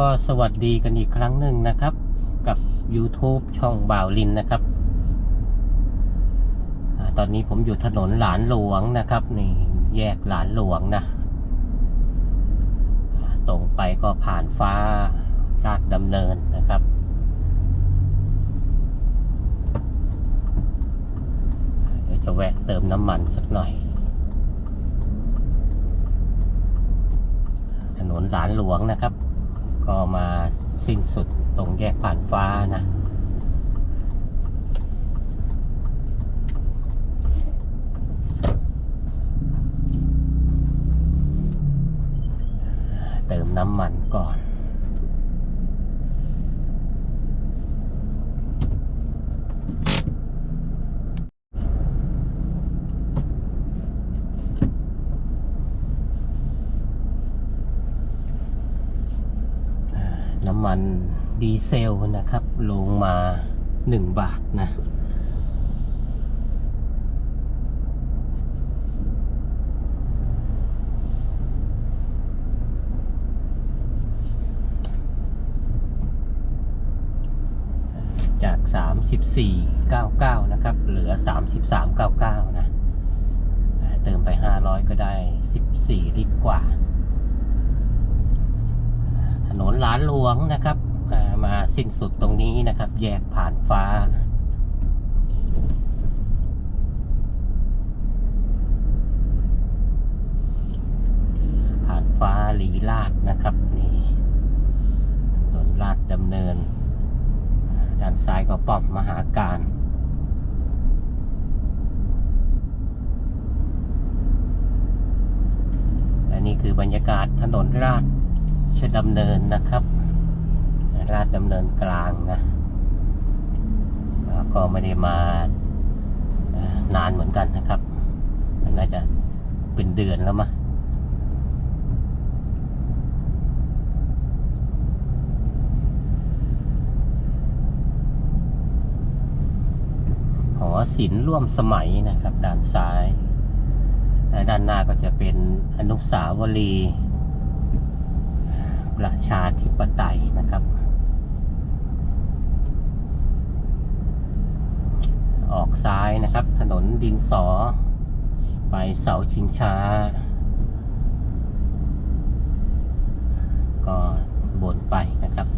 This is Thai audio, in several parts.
ก็สวัสดีกันอีกครั้งหนึ่งนะครับ กับ YouTube ช่องบ่าวลินนะครับอตอนนี้ผมอยู่ถนนหลานหลวงนะครับ นี่แยกหลานหลวงนะ ตรงไปก็ผ่านฟ้าราดดำเนินนะครับ เดี๋ยวจะแวะเติมน้ำมันสักหน่อยถนนหลานหลวงนะครับ ก็มาสิ้นสุดตรงแยกผ่านฟ้านะ เติมน้ำมันก่อน น้ำ มันดีเซลนะครับ ลงมา 1 บาทนะจาก 34.99 นะครับ เหลือ 33.99 นะ เติมไป 500 ก็ได้ 14 ลิตรกว่า หลานหลวงนะครับมาสิ้นสุดตรงนี้นะครับ แยกผ่านฟ้า ผ่านฟ้าหลีลาดนะครับนี่ถนนลาดดำเนิน ด้านซ้ายก็ป้อมมหาการและนี่คือบรรยากาศถนนรา ชดำเนินนะครับ ราชดำเนินกลางนะก็ไม่ได้มานานเหมือนกันนะครับมันน่าจะเป็นเดือนแล้วมะหอศิลป์ร่วมสมัยนะครับ ด้านซ้ายและด้านหน้าก็จะเป็นอนุสาวรีย์ ประชาธิปไตยนะครับ ออกซ้ายนะครับ ถนนดินสอ ไปเสาชิงช้า ก็บนไปนะครับ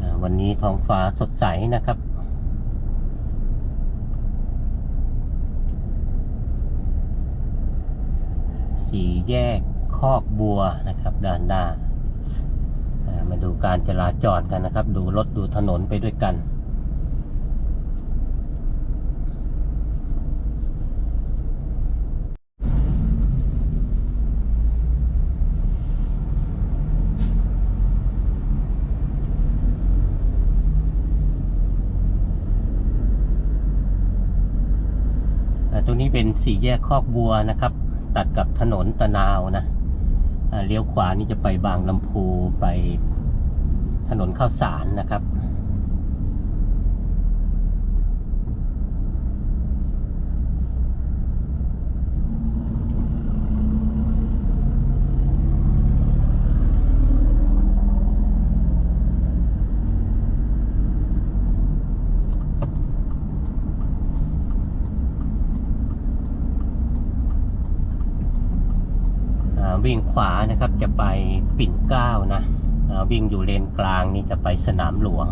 อ่าวันนี้ ท้องฟ้าสดใสนะครับ สี่แยกคอกบัวนะครับด้านหน้าอ่ามาดูการจราจรกันนะครับ ดูรถดูถนนไปด้วยกัน รงนี้เป็นสี่แยกคอกบัวนะครับ ตัดกับถนนตะนาวนะเลี้ยวขวานี่จะไปบางลำพูไปถนนข้าวสารนะครับ อ่า วิ่งขวานะครับจะไปปิ่นเก้านะาวิ่งอยู่เลนกลางนี่จะไปสนามหลวง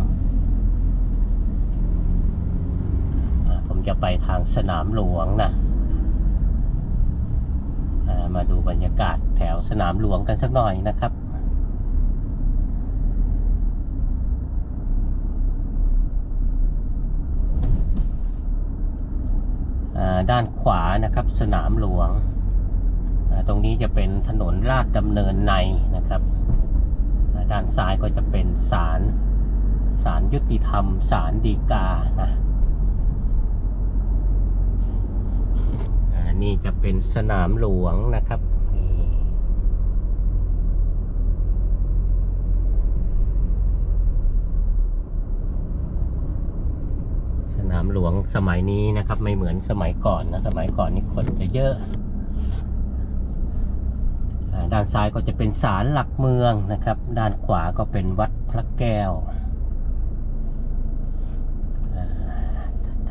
ผมจะไปทางสนามหลวงนะามาดูบรรยากาศแถวสนามหลวงกันสักหน่อยนะครับด้านขวานะครับสนามหลวง ตรงนี้จะเป็นถนนลาดดำเนินในนะครับด้านซ้ายก็จะเป็นศาลศาลยุติธรรมศาลฎีกานะนี่จะเป็นสนามหลวงนะครับสนามหลวงสมัยนี้นะครับ ไม่เหมือนสมัยก่อนนะ สมัยก่อนนี่คนจะเยอะ ด้านซ้ายก็จะเป็นศาลหลักเมืองนะครับ ด้านขวาก็เป็นวัดพระแก้ว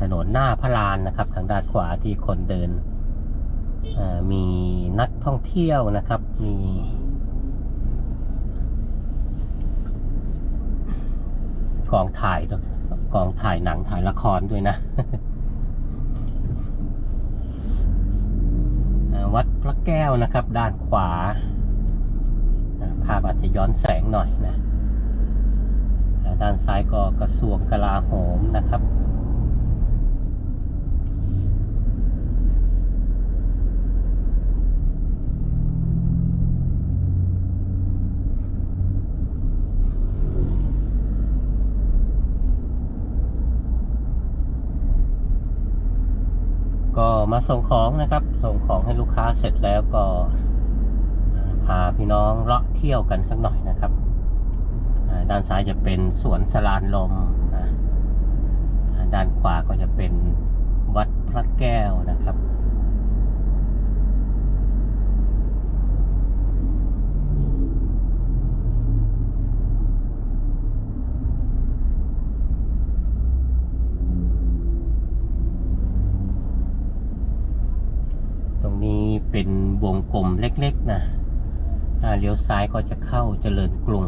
ถนนหน้าพระลานนะครับ ทางด้านขวาที่คนเดิน มีนักท่องเที่ยวนะครับ มีกองถ่ายกองถ่ายหนังถ่ายละครด้วยนะ อ่า วัดพระแก้วนะครับ ด้านขวาภาพอาจจะย้อนแสงหน่อยนะ ด้านซ้ายก็กระทรวงกลาโหมนะครับ ก็ มาส่งของนะครับ ส่งของให้ลูกค้าเสร็จแล้วก็พาพี่น้องเลาะเที่ยวกันสักหน่อยนะครับด้านซ้ายจะเป็นสวนสลานลมนะด้านขวาก็จะเป็นวัดพระแก้วนะครับ ซ้ายก็จะเข้าเจริญกรุง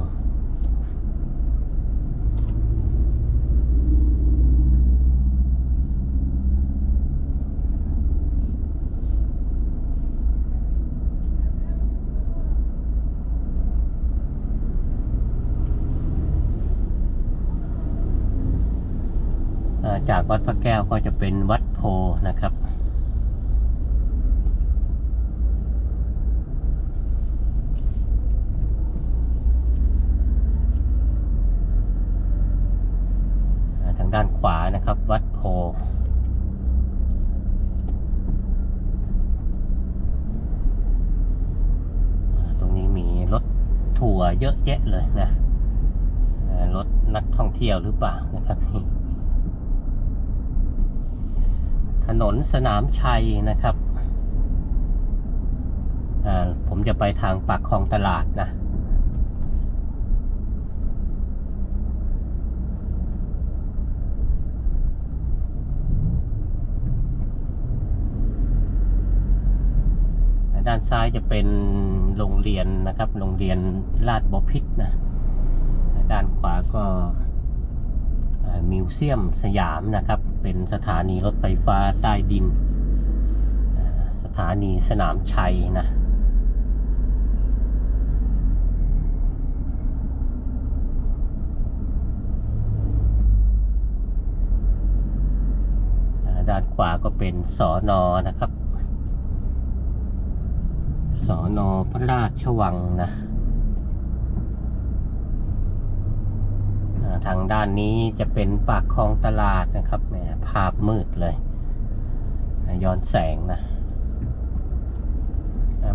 จากวัดพระแก้วก็จะเป็นวัดโพนะครับ อ่าทาง ด้านขวานะครับ วัดโพตรงนี้มีรถทัวร์เยอะแยะเลยนะรถนักท่องเที่ยวหรือเปล่านะครับนี่ถนนสนามชัยนะครับผมจะไปทางปากคลองตลาดนะ ด้านซ้ายจะเป็นโรงเรียนนะครับ โรงเรียนลาดบพิษนะ ด้านขวาก็มิวเซียมสยามนะครับ เป็นสถานีรถไฟฟ้าใต้ดิน สถานีสนามชัยนะด้านขวาก็เป็นสอนอนะครับ สอนอพระราชวังนะทางด้านนี้จะเป็นปากคลองตลาดนะครับแหมภาพมืดเลยย้อนแสงนะ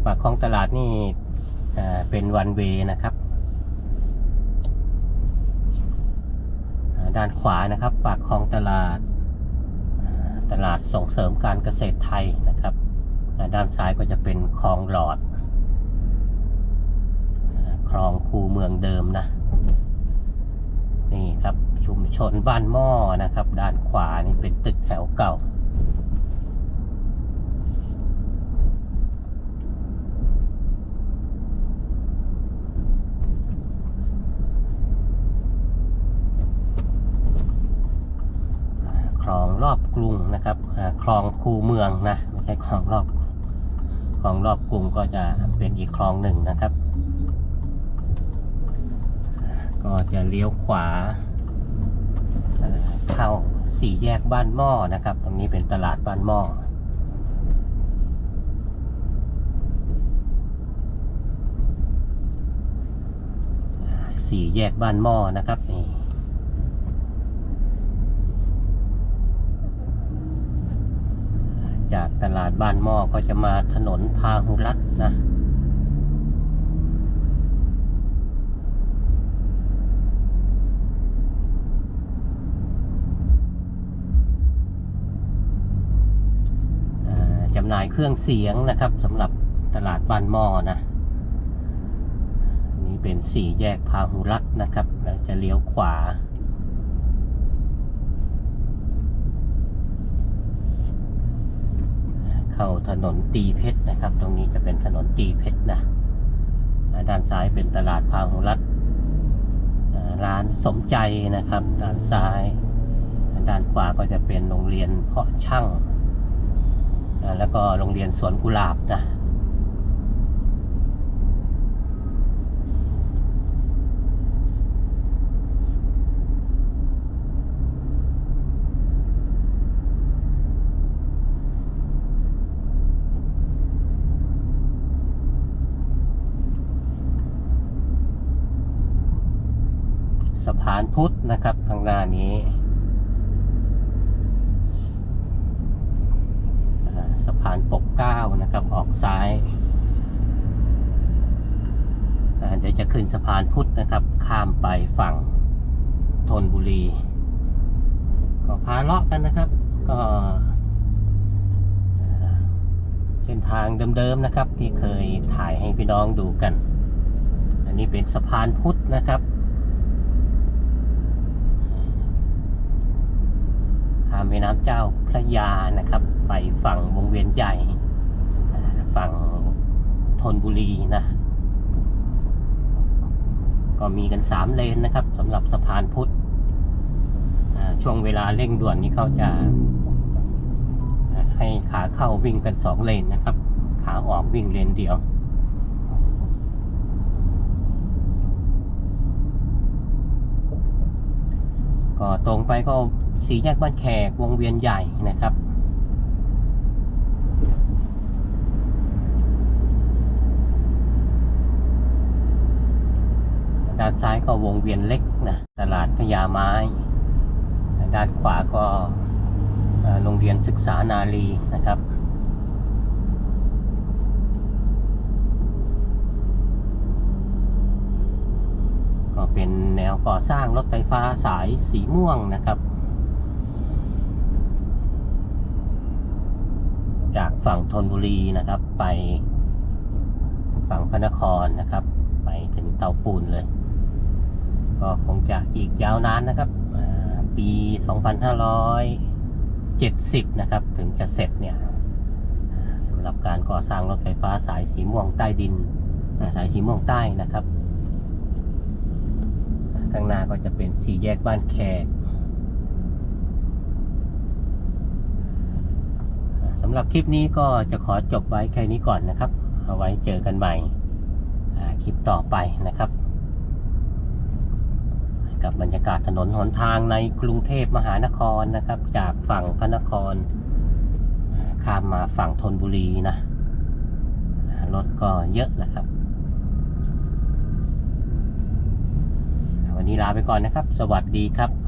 ปากคลองตลาดนี่เป็นวันเวนะครับ ด้านขวานะครับ ปากคลองตลาด ตลาดส่งเสริมการเกษตรไทยนะครับ ด้านซ้ายก็จะเป็นคลองหลอด คลองคูเมืองเดิมนะ นี่ครับชุมชนบ้านหม้อนะครับ ด้านขวานี่เป็นตึกแถวเก่า คลองรอบกรุงนะครับคลองคูเมืองนะ ไม่ใช่คลองรอบ คลองรอบกรุงก็จะเป็นอีกคลองหนึ่งนะครับ ก็จะเลี้ยวขวาเข้าสี่แยกบ้านหม้อนะครับ ตรงนี้เป็นตลาดบ้านหม้อสี่แยกบ้านหม้อนะครับนี่ จ จากตลา ดบ้านหม้อก็จะมาถนนพาหุรัตน์นะ จำหน่ายเครื่องเสียงนะครับสำหรับตลาดบ้านหม้อนะนนี้เป็นสี่แยกพาหุรัตน์นะครับจะเลี้ยวขวา เข้าถนนตีเพชรนะครับ ตรงนี้จะเป็นถนนตีเพชรนะด้านซ้ายเป็นตลาดพาหุรัตร้านสมใจนะครับ ด้านซ้าย ด้านขวาก็จะเป็นโรงเรียนเพาะช่างแล้วก็โรงเรียนสวนกุหลาบนะ สะพานพุทธนะครับข้างหน้านี้สะพานปกเก้านะครับออกซ้ายเดี๋ยวจะขึ้นสะพานพุทธนะครับ ข้ามไปฝั่งธนบุรี ก็พาเลาะกันนะครับ ก็เส้นทางเดิมๆนะครับ ที่เคยถ่ายให้พี่น้องดูกัน อันนี้เป็นสะพานพุทธนะครับ ข้าม แม่น้ำเจ้าพระยานะครับ ไปฝั่งวงเวียนใหญ่ฝั่งธนบุรีนะ ก็มีกันสามเลนนะครับสำหรับสะพานพุทธช่วงเวลาเร่งด่วนนี้เขาจะ ให้ขาเข้าวิ่งกันสองเลนนะครับ ขาออกวิ่งเลนเดียวก็ตรงไปก็ สีแยกบ้านแขกวงเวียนใหญ่นะครับ ด้านซ้ายก็วงเวียนเล็กนะตลาดพญาไม้ ด้านขวาก็โรงเรียนศึกษานารีนะครับก็เป็นแนวก่อสร้างรถไฟฟ้าสายสีม่วงนะครับ จาก ฝั่งธนบุรีนะครับ ไปฝั่งพระนครนะครับ ไปถึงเตาปูนเลย ก็คงจะอีกยาวนานนะครับปี 2570 นะครับ ถึงจะเสร็จเนี่ยสำหรับการก่อสร้างรถไฟฟ้าสายสีม่วงใต้ดิน สายสีม่วงใต้นะครับ ข้างหน้าก็จะเป็นสี่แยกบ้านแขกอ่าสำหรับคลิปนี้ก็จะขอจบไว้แค่นี้ก่อนนะครับ เอาไว้เจอกันใหม่คลิปต่อไปนะครับ กับบรรยากาศถนนหนทางในกรุงเทพมหานครนะครับ จากฝั่งพระนครข้ามมาฝั่งธนบุรีนะรถก็เยอะนะครับ วันนี้ลาไปก่อนนะครับ สวัสดีครับ